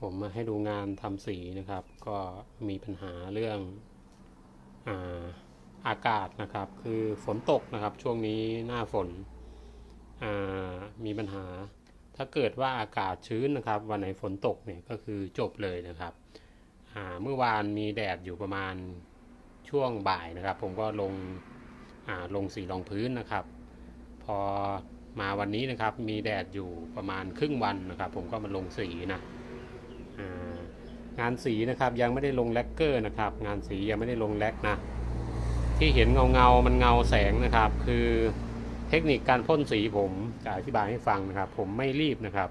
ผมมาให้ดูงานทำสีนะครับ ก็มีปัญหาเรื่องอาอากาศนะครับ คือฝนตกนะครับ ช่วงนี้หน้าฝนอ่ามีปัญหา ถ้าเกิดว่าอากาศชื้นนะครับ วันไหนฝนตกเนี่ยก็คือจบเลยนะครับอ่าเมื่อวานมีแดดอยู่ประมาณช่วงบ่ายนะครับ ผมก็ลงอ่าลงสีรองพื้นนะครับ พอมาวันนี้นะครับมีแดดอยู่ประมาณครึ่งวันนะครับ ผมก็มาลงสีนะ งานสีนะครับยังไม่ได้ลงแลกเกอร์นะครับ งานสียังไม่ได้ลงแลกนะ ที่เห็นเงาเงามันเงาแสงนะครับ คือเทคนิคการพ่นสีผมจะอธิบายให้ฟังนะครับ ผมไม่รีบนะครับ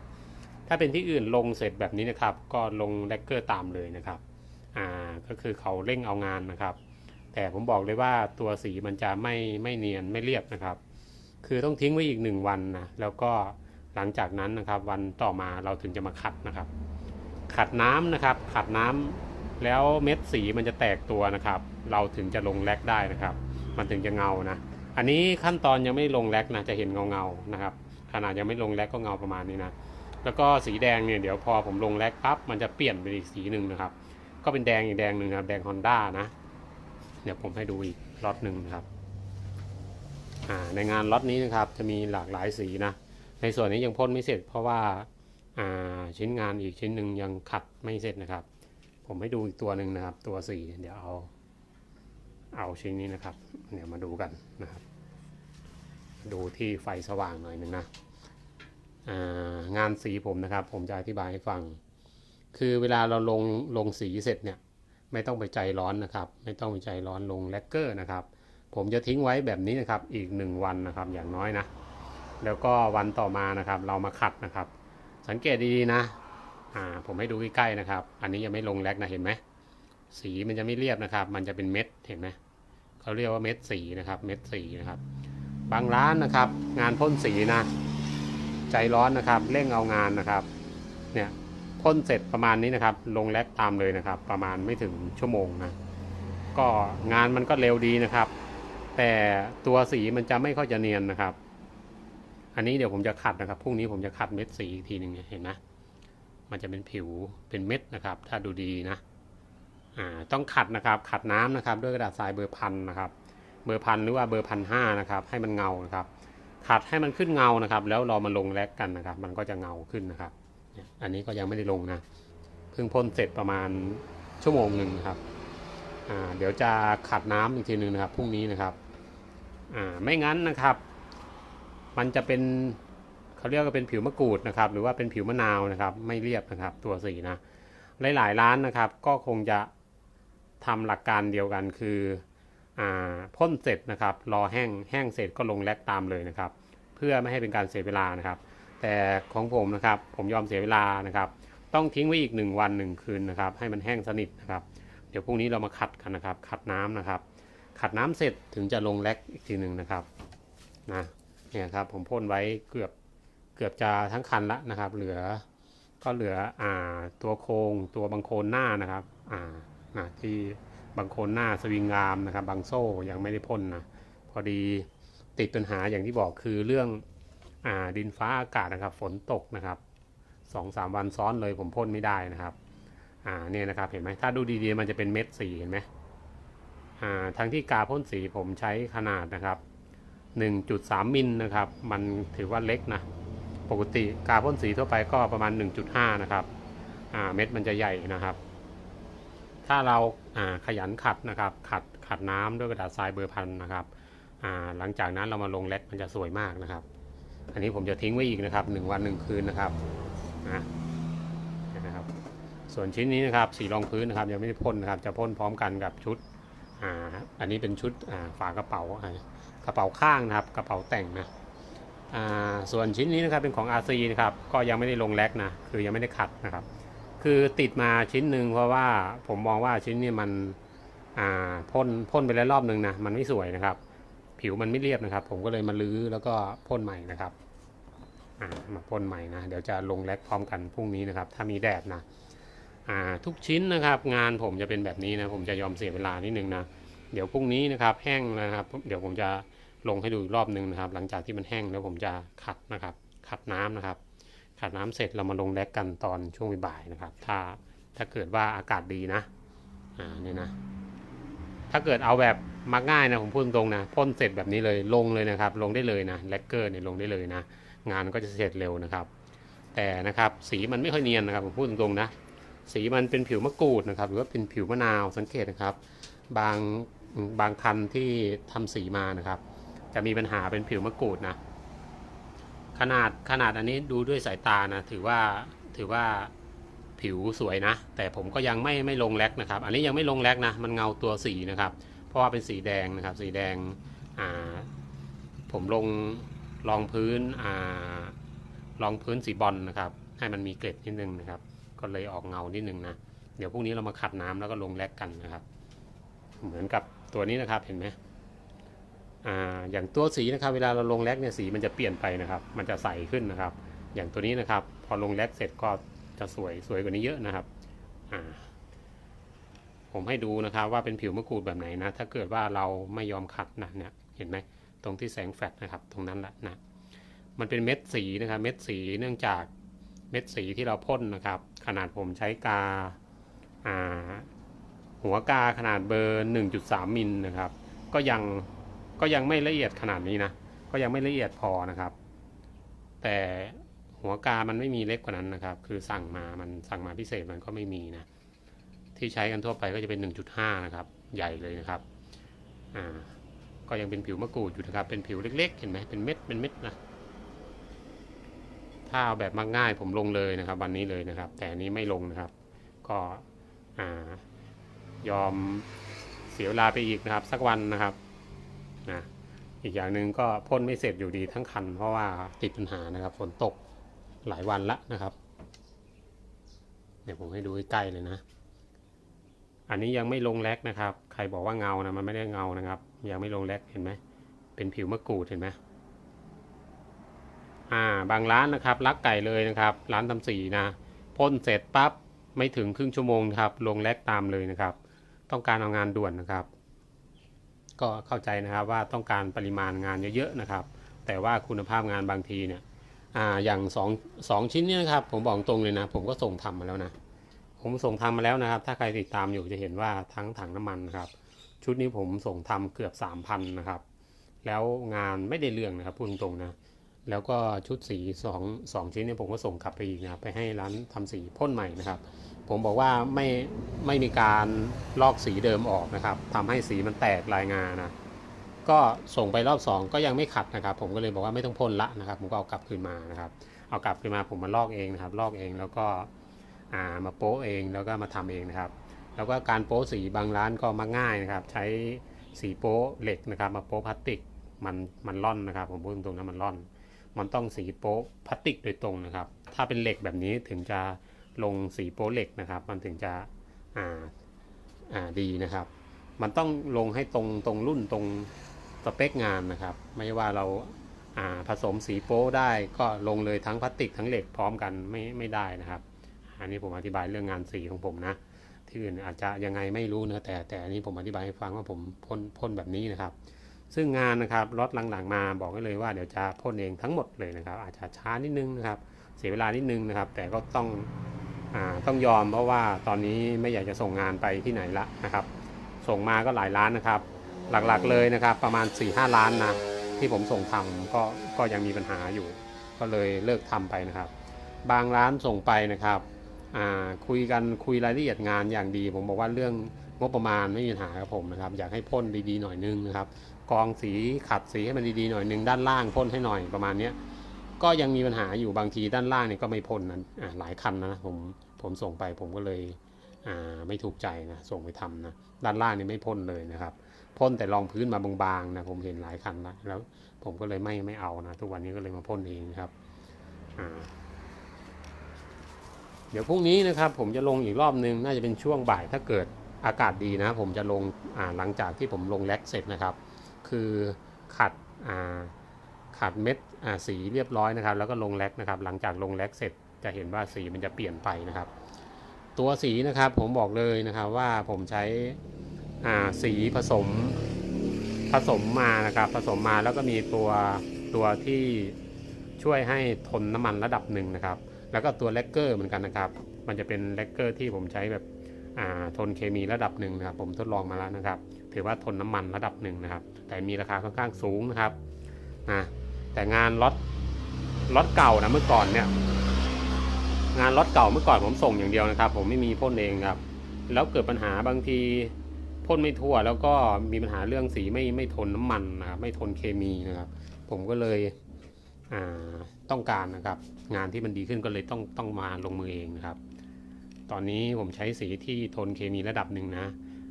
ถ้าเป็นที่อื่นลงเสร็จแบบนี้นะครับ ก็ลงแลกเกอร์ตามเลยนะครับอ่าก็คือเขาเร่งเอางานนะครับ แต่ผมบอกเลยว่าตัวสีมันจะไม่ไม่เนียนไม่เรียบนะครับ คือต้องทิ้งไว้อีกหนึ่งวันนะแล้วก็หลังจากนั้นนะครับ วันต่อมาเราถึงจะมาขัดนะครับ ขัดน้ำนะครับ ขัดน้ำแล้วเม็ดสีมันจะแตกตัวนะครับ เราถึงจะลงแลกได้นะครับ มันถึงจะเงานะ อันนี้ขั้นตอนยังไม่ลงแลกนะจะเห็นเงาเงานะครับ ขนาดยังไม่ลงแลกก็เงาประมาณนี้นะแล้วก็สีแดงเนี่ยเดี๋ยวพอผมลงแลกปั๊บมันจะเปลี่ยนเป็นอีกสีหนึ่งนะครับ ก็เป็นแดงอีกแดงหนึ่งครับแดงฮอนด้านะเดี๋ยวผมให้ดูอีกล็อตหนึ่งนะครับอ่าในงานล็อตนี้นะครับจะมีหลากหลายสีนะในส่วนนี้ยังพ่นไม่เสร็จเพราะว่า ชิ้นงานอีกชิ้นหนึ่งยังขัดไม่เสร็จนะครับ ผมให้ดูอีกตัวหนึ่งนะครับ ตัวสีเดี๋ยวเอาเอาชิ้นนี้นะครับ เดี๋ยวมาดูกันนะครับ ดูที่ไฟสว่างหน่อยหนึ่งนะางานสีผมนะครับ ผมจะอธิบายให้ฟัง คือเวลาเราลงลงสีเสร็จเนี่ย ไม่ต้องไปใจร้อนนะครับ ไม่ต้องไปใจร้อนลงแลกเกอร์นะครับ ผมจะทิ้งไว้แบบนี้นะครับ อีกหนึ่งวันนะครับ อย่างน้อยนะ แล้วก็วันต่อมานะครับ เรามาขัดนะครับ สังเกตดีๆนะ อ่า ผมให้ดูใกล้ๆนะครับ อันนี้ยังไม่ลงแลกนะเห็นไหม สีมันจะไม่เรียบนะครับ มันจะเป็นเม็ดเห็นไหมเขาเรียกว่าเม็ดสีนะครับ เม็ดสีนะครับ บางร้านนะครับ งานพ่นสีนะ ใจร้อนนะครับ เร่งเอางานนะครับ เนี่ยพ่นเสร็จประมาณนี้นะครับ ลงแลกตามเลยนะครับ ประมาณไม่ถึงชั่วโมงนะ ก็งานมันก็เร็วดีนะครับ แต่ตัวสีมันจะไม่ค่อยจะเนียนนะครับ อันนี้เดี๋ยวผมจะขัดนะครับพรุ่งนี้ผมจะขัดเม็ดสีอีกทีหนึ่งเห็นไหมมันจะเป็นผิวเป็นเม็ดนะครับ ถ้าดูดีนะอ่าต้องขัดนะครับ ขัดน้ำนะครับ ด้วยกระดาษทรายเบอร์พันนะครับ เบอร์พันหรือว่าเบอร์พันห้านะครับ ให้มันเงานะครับ ขัดให้มันขึ้นเงานะครับ แล้วเรามาลงแลกกันนะครับ มันก็จะเงาขึ้นนะครับ อันนี้ก็ยังไม่ได้ลงนะเพิ่งพ่นเสร็จประมาณชั่วโมงหนึ่งครับอ่าเดี๋ยวจะขัดน้ำอีกทีหนึ่งนะครับพรุ่งนี้นะครับอ่าไม่งั้นนะครับ มันจะเป็นเขาเรียกว่าเป็นผิวมะกรูดนะครับ หรือว่าเป็นผิวมะนาวนะครับ ไม่เรียบนะครับ ตัวสีนะหลายๆร้านนะครับ ก็คงจะทำหลักการเดียวกันคืออพ่นเสร็จนะครับ รอแห้งแห้งเสร็จก็ลงแลกตามเลยนะครับ เพื่อไม่ให้เป็นการเสียเวลานะครับ แต่ของผมนะครับ ผมยอมเสียเวลานะครับ ต้องทิ้งไว้อีกหนึ่งวันหนึ่งคืนนะครับ ให้มันแห้งสนิทนะครับ เดี๋ยวพรุ่งนี้เรามาขัดกันนะครับ ขัดน้ำนะครับ ขัดน้ำเสร็จถึงจะลงแลกอีกทีหนึ่งนะครับนะ เนี่ยครับผมพ่นไว้เกือบเกือบจะทั้งคันละนะครับ เหลือก็เหลืออ่าตัวโครงตัวบังโคนหน้านะครับอ่านะที่บังโคนหน้าสวิงงามนะครับบางโซ่ยังไม่ได้พ่นนะพอดีติดปัญหาอย่างที่บอกคือเรื่องอ่าดินฟ้าอากาศนะครับ ฝนตกนะครับสองสามวันซ้อนเลยผมพ่นไม่ได้นะครับอ่าเนี่ยนะครับเห็นไหมถ้าดูดีๆมันจะเป็นเม็ดสีเห็นไหมอ่าทั้งที่กาพ่นสีผมใช้ขนาดนะครับ 1.3 มิลนะครับ มันถือว่าเล็กนะ ปกติกาพ่นสีทั่วไปก็ประมาณ 1.5 นะครับ เม็ดมันจะใหญ่นะครับ ถ้าเราขยันขัดนะครับ ขัดขัดน้ำด้วยกระดาษทรายเบอร์พันนะครับ หลังจากนั้นเรามาลงแลกมันจะสวยมากนะครับ อันนี้ผมจะทิ้งไว้อีกนะครับหนึ่งวันหนึ่งคืนนะครับนะครับ ส่วนชิ้นนี้นะครับสีรองพื้นนะครับยังไม่ได้พ่นนะครับ จะพ่นพร้อมกันกับชุดอ,อันนี้เป็นชุดฝากระเป๋าอ่า กระเป๋าข้างนะครับกระเป๋าแต่งนะอ่าส่วนชิ้นนี้นะครับเป็นของ RC นะครับก็ยังไม่ได้ลงแลกนะคือยังไม่ได้ขัดนะครับ คือติดมาชิ้นหนึ่งเพราะว่าผมมองว่าชิ้นนี้มันอ่าพ่นพ่นไปแล้วรอบหนึ่งนะมันไม่สวยนะครับ ผิวมันไม่เรียบนะครับ ผมก็เลยมาลื้อแล้วก็พ่นใหม่นะครับอ่ามาพ่นใหม่นะเดี๋ยวจะลงแลกพร้อมกันพรุ่งนี้นะครับ ถ้ามีแดดนะอ่าทุกชิ้นนะครับงานผมจะเป็นแบบนี้นะผมจะยอมเสียเวลานิดนึงนะเดี๋ยวพรุ่งนี้นะครับแห้งนะครับ เดี๋ยวผมจะ ลงให้ดูอีกรอบหนึ่งนะครับ หลังจากที่มันแห้งแล้วผมจะขัดนะครับ ขัดน้ำนะครับ ขัดน้ำเสร็จเรามาลงแลกกันตอนช่วงบ่ายนะครับ ถ้าถ้าเกิดว่าอากาศดีนะอ่าเนี่ยนะถ้าเกิดเอาแบบมักง่ายนะผมพูดตรงนะพ่นเสร็จแบบนี้เลยลงเลยนะครับ ลงได้เลยนะแลกเกอร์เนี่ยลงได้เลยนะ งานก็จะเสร็จเร็วนะครับ แต่นะครับสีมันไม่ค่อยเนียนนะครับผมพูดตรงนะ สีมันเป็นผิวมะกรูดนะครับหรือว่าเป็นผิวมะนาวสังเกตนะครับ บางบางคันที่ทำสีมานะครับ จะมีปัญหาเป็นผิวมะกรูดนะ ขนาดขนาดอันนี้ดูด้วยสายตานะ ถือว่าถือว่าผิวสวยนะ แต่ผมก็ยังไม่ไม่ลงแลกนะครับ อันนี้ยังไม่ลงแลกนะ มันเงาตัวสีนะครับ เพราะว่าเป็นสีแดงนะครับ สีแดงอ่าผมลงรองพื้นอ่ารองพื้นสีบอลนะครับ ให้มันมีเกล็ดนิดนึงนะครับ ก็เลยออกเงานิดนึงนะ เดี๋ยวพรุ่งนี้เรามาขัดน้ำแล้วก็ลงแลกกันนะครับ เหมือนกับตัวนี้นะครับเห็นไหม อ่าอย่างตัวสีนะครับเวลาเราลงแลกเนี่ยสีมันจะเปลี่ยนไปนะครับ มันจะใสขึ้นนะครับ อย่างตัวนี้นะครับ พอลงแลกเสร็จก็จะสวยสวยกว่านี้เยอะนะครับอ่าผมให้ดูนะครับว่าเป็นผิวมะกรูดแบบไหนนะ ถ้าเกิดว่าเราไม่ยอมขัดนะเนี่ยเห็นไหมตรงที่แสงแฟลชนะครับ ตรงนั้นแหละนะมันเป็นเม็ดสีนะครับ เม็ดสีเนื่องจากเม็ดสีที่เราพ่นนะครับ ขนาดผมใช้กาอ่าหัวกาขนาดเบอร์ 1.3 มิลนะครับ ก็ยัง ก็ยังไม่ละเอียดขนาดนี้นะก็ยังไม่ละเอียดพอนะครับ แต่หัวกามันไม่มีเล็กกว่านั้นนะครับ คือสั่งมามันสั่งมาพิเศษมันก็ไม่มีนะที่ใช้กันทั่วไปก็จะเป็น 1.5 นะครับ ใหญ่เลยนะครับอ่าก็ยังเป็นผิวมะกรูดอยู่นะครับ เป็นผิวเล็กๆ เห็นไหมเป็นเม็ด เป็นเม็ดนะ ถ้าเอาแบบมักง่ายผมลงเลยนะครับ วันนี้เลยนะครับ แต่อันนี้ไม่ลงนะครับ ก็อ่ายอมเสียเวลาไปอีกนะครับ สักวันนะครับ นะอีกอย่างหนึ่งก็พ่นไม่เสร็จอยู่ดีทั้งคัน เพราะว่าติดปัญหานะครับฝนตกหลายวันละนะครับ เดี๋ยวผมให้ดูใกล้เลยนะ อันนี้ยังไม่ลงแลกนะครับ ใครบอกว่าเงานะมันไม่ได้เงานะครับ ยังไม่ลงแลกเห็นไหมเป็นผิวมะกรูดเห็นไหมอ่าบางร้านนะครับลักไก่เลยนะครับ ร้านทำสีนะพ่นเสร็จปั๊บไม่ถึงครึ่งชั่วโมงครับ ลงแลกตามเลยนะครับ ต้องการเอางานด่วนนะครับ ก็เข้าใจนะครับว่าต้องการปริมาณงานเยอะๆนะครับ แต่ว่าคุณภาพงานบางทีเนี่ยอ่าอย่างสองสองชิ้นเนี่ยนะครับ ผมบอกตรงเลยนะ ผมก็ส่งทำมาแล้วนะ ผมส่งทำมาแล้วนะครับ ถ้าใครติดตามอยู่จะเห็นว่าทั้งถังน้ำมันนะครับ ชุดนี้ผมส่งทำเกือบสามพันนะครับ แล้วงานไม่ได้เรื่องนะครับพูดตรงๆนะแล้วก็ชุดสีสองสองชิ้นเนี่ยผมก็ส่งกลับไปอีกนะครับไปให้ร้านทำสีพ่นใหม่นะครับ ผมบอกว่าไม่ไม่มีการลอกสีเดิมออกนะครับทำให้สีมันแตกลายงานนะก็ส่งไปรอบสองก็ยังไม่ขัดนะครับ ผมก็เลยบอกว่าไม่ต้องพ่นละนะครับ ผมก็เอากลับคืนมานะครับ เอากลับคืนมาผมมาลอกเองนะครับ ลอกเองแล้วก็ามาโป๊ะเองแล้วก็มาทำเองนะครับ แล้วก็การโป๊สีบางร้านก็มักง่ายนะครับ ใช้สีโป๊ะเหล็กนะครับ มาโป๊พลาสติกมันมันร่อนนะครับ ผมพูดตรงๆนะมันร่อน มันต้องสีโป๊พลาสติกโดยตรงนะครับ ถ้าเป็นเหล็กแบบนี้ถึงจะ ลงสีโป๊เหล็กนะครับ มันถึงจะอ่าอ่าดีนะครับ มันต้องลงให้ตรงตรงรุ่นตรงสเปคงานนะครับ ไม่ว่าเราอ่าผสมสีโป๊ได้ก็ลงเลยทั้งพลาสติกทั้งเหล็กพร้อมกันไม่ไม่ได้นะครับ อันนี้ผมอธิบายเรื่องงานสีของผมนะที่อื่นอาจจะยังไงไม่รู้นะแต่แต่อันนี้ผมอธิบายให้ฟังว่าผมพ่นพ่นแบบนี้นะครับ ซึ่งงานนะครับรถหลังๆมาบอกได้เลยว่าเดี๋ยวจะพ่นเองทั้งหมดเลยนะครับ อาจจะช้านิดนึงนะครับ เสียเวลานิดนึงนะครับ แต่ก็ต้อง ต้องยอมเพราะว่าตอนนี้ไม่อยากจะส่งงานไปที่ไหนละนะครับ ส่งมาก็หลายล้านนะครับ หลักๆเลยนะครับ ประมาณ4-5ล้านนะที่ผมส่งทำก็ก็ยังมีปัญหาอยู่ ก็เลยเลิกทำไปนะครับ บางร้านส่งไปนะครับคุยกันคุยรายละเอียดงานอย่างดี ผมบอกว่าเรื่องงบประมาณไม่มีปัญหาครับผมนะครับ อยากให้พ่นดีๆหน่อยนึงนะครับกองสีขัดสีให้มันดีๆหน่อยนึงด้านล่างพ่นให้หน่อยประมาณเนี้ยก็ยังมีปัญหาอยู่บางทีด้านล่างเนี่ยก็ไม่พ่นนะอ่าหลายคันนะผม ผมส่งไปผมก็เลยไม่ถูกใจนะส่งไปทำนะด้านล่างนี่ไม่พ่นเลยนะครับพ่นแต่รองพื้นมาบางๆนะผมเห็นหลายคันแล้วแล้วผมก็เลยไม่ไม่เอานะทุกวันนี้ก็เลยมาพ่นเองครับเดี๋ยวพรุ่งนี้นะครับ ผมจะลงอีกรอบนึงน่าจะเป็นช่วงบ่ายถ้าเกิดอากาศดีนะ ผมจะลงหลังจากที่ผมลงแล็กเสร็จนะครับ คือขัดขัดเม็ดสีเรียบร้อยนะครับ แล้วก็ลงแล็กนะครับ หลังจากลงแล็กเสร็จ จะเห็นว่าสีมันจะเปลี่ยนไปนะครับ ตัวสีนะครับผมบอกเลยนะครับว่าผมใช้สีผสมผสมมานะครับผสมมาแล้วก็มีตัวตัวที่ช่วยให้ทนน้ำมันระดับหนึ่งนะครับ แล้วก็ตัวแลกเกอร์เหมือนกันนะครับ มันจะเป็นแลกเกอร์ที่ผมใช้แบบทนเคมีระดับหนึ่งนะครับ ผมทดลองมาแล้วนะครับ ถือว่าทนน้ำมันระดับหนึ่งนะครับ แต่มีราคาค่อนข้างสูงนะครับนะแต่งานล็อตล็อตเก่านะเมื่อก่อนเนี่ย งานล็อตเก่าเมื่อก่อนผมส่งอย่างเดียวนะครับ ผมไม่มีพ่นเองครับ แล้วเกิดปัญหาบางทีพ่นไม่ทั่ว แล้วก็มีปัญหาเรื่องสีไม่ไม่ทนน้ำมันนะครับไม่ทนเคมีนะครับ ผมก็เลยต้องการนะครับ งานที่มันดีขึ้นก็เลยต้องต้องมาลงมือเองนะครับ ตอนนี้ผมใช้สีที่ทนเคมีระดับหนึ่งนะ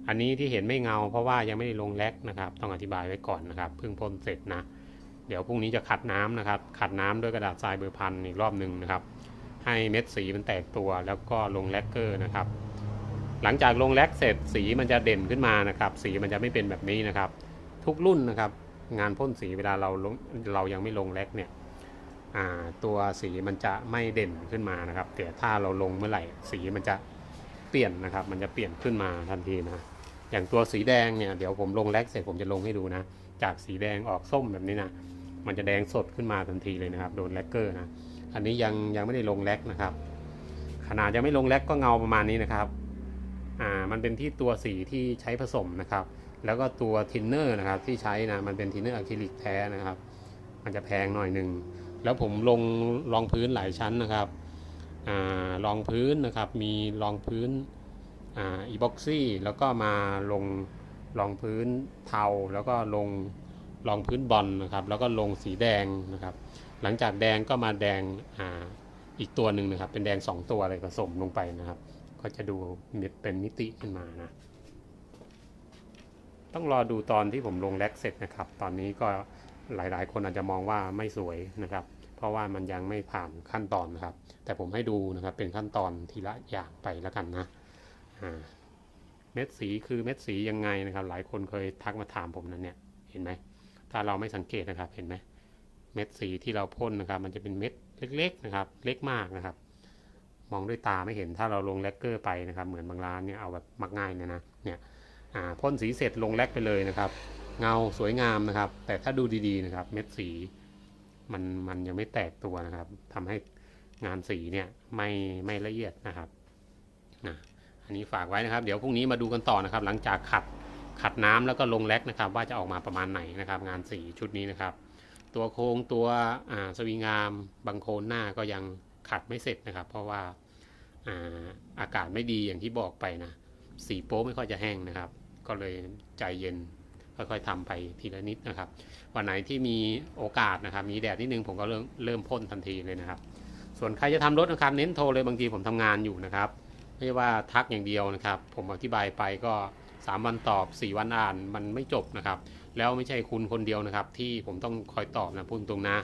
อันนี้ที่เห็นไม่เงา เพราะว่ายังไม่ได้ลงแลกนะครับ ต้องอธิบายไว้ก่อนนะครับเพิ่งพ่นเสร็จนะ เดี๋ยวพรุ่งนี้จะขัดน้ำนะครับ ขัดน้ำด้วยกระดาษทรายเบอร์พันอีกรอบหนึ่งนะครับ ให้เม็ดสีมันแตกตัวแล้วก็ลงแลกเกอร์นะครับ หลังจากลงแลกเสร็จสีมันจะเด่นขึ้นมานะครับ สีมันจะไม่เป็นแบบนี้นะครับ ทุกรุ่นนะครับ งานพ่นสีเวลาเราเรายังไม่ลงแลกเนี่ยตัวสีมันจะไม่เด่นขึ้นมานะครับแต่ถ้าเราลงเมื่อไหร่สีมันจะเปลี่ยนนะครับ มันจะเปลี่ยนขึ้นมาทันทีนะอย่างตัวสีแดงเนี่ยเดี๋ยวผมลงแลกเสร็จผมจะลงให้ดูนะ จากสีแดงออกส้มแบบนี้นะมันจะแดงสดขึ้นมาทันทีเลยนะครับ โดนแลกเกอร์นะ อันนี้ยังยังไม่ได้ลงแลกนะครับ ขนาดยังไม่ลงแลกก็เงาประมาณนี้นะครับ อ่า มันเป็นที่ตัวสีที่ใช้ผสมนะครับ แล้วก็ตัวทินเนอร์นะครับที่ใช้นะ มันเป็นทินเนอร์อะคริลิกแท้นะครับ มันจะแพงหน่อยหนึ่ง แล้วผมลงรองพื้นหลายชั้นนะครับ อ่ารองพื้นนะครับ มีรองพื้น อ่า อีบ็อกซี่ แล้วก็มาลงรองพื้นเทา แล้วก็ลงรองพื้นบอลนะครับ แล้วก็ลงสีแดงนะครับ หลังจากแดงก็มาแดงอ่าอีกตัวหนึ่งนะครับ เป็นแดง 2 ตัวเลยผสมลงไปนะครับ ก็จะดูเป็นมิติขึ้นมานะ ต้องรอดูตอนที่ผมลงแลกเสร็จนะครับ ตอนนี้ก็หลายๆ คนอาจจะมองว่าไม่สวยนะครับ เพราะว่ามันยังไม่ผ่านขั้นตอนนะครับ แต่ผมให้ดูนะครับเป็นขั้นตอนทีละอย่างไปแล้วกันนะเม็ดสีคือเม็ดสียังไงนะครับ หลายคนเคยทักมาถามผมนั้นเนี่ย เห็นไหม ถ้าเราไม่สังเกตนะครับ เห็นไหม เม็ดสีที่เราพ่นนะครับ มันจะเป็นเม็ดเล็ก ๆ นะครับ เล็กมากนะครับ มองด้วยตาไม่เห็นถ้าเราลงแลกเกอร์ไปนะครับ เหมือนบางร้านเนี่ยเอาแบบมักง่ายเนี่ยนะเนี่ยพ่นสีเสร็จลงแลกไปเลยนะครับ เงาสวยงามนะครับ แต่ถ้าดูดีๆนะครับ เม็ดสีมันมันยังไม่แตกตัวนะครับทำให้งานสีเนี่ยไม่ไม่ละเอียดนะครับนะอันนี้ฝากไว้นะครับ เดี๋ยวพรุ่งนี้มาดูกันต่อนะครับ หลังจากขัดขัดน้ำแล้วก็ลงแลกนะครับ ว่าจะออกมาประมาณไหนนะครับ งานสีชุดนี้นะครับ ตัวโค้งตัวสวิงงามบางโคนหน้าก็ยังขัดไม่เสร็จนะครับ เพราะว่าอาอากาศไม่ดีอย่างที่บอกไปนะ สีโป๊ไม่ค่อยจะแห้งนะครับ ก็เลยใจเย็นค่อยๆทำไปทีละนิดนะครับ วันไหนที่มีโอกาสนะครับ มีแดดนิดนึงผมก็เริ่มเริ่มพ่นทันทีเลยนะครับ ส่วนใครจะทำรถนะครับเน้นโทรเลยบางทีผมทำงานอยู่นะครับไม่ใช่ว่าทักอย่างเดียวนะครับ ผมอธิบายไปก็ 3 วันตอบ 4 วันอ่านมันไม่จบนะครับ แล้วไม่ใช่คุณคนเดียวนะครับ ที่ผมต้องคอยตอบนะพูดตรงนะ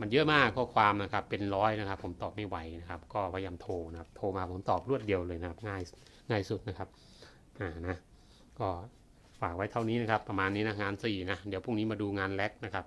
มันเยอะมากข้อความนะครับ เป็นร้อยนะครับ ผมตอบไม่ไหวนะครับ ก็พยายามโทรนะครับ โทรมาผมตอบรวดเดียวเลยนะครับ ง่ายง่ายสุดนะครับอ่านะก็ฝากไว้เท่านี้นะครับ ประมาณนี้นะงานสี่นะเดี๋ยวพรุ่งนี้มาดูงานแลกนะครับ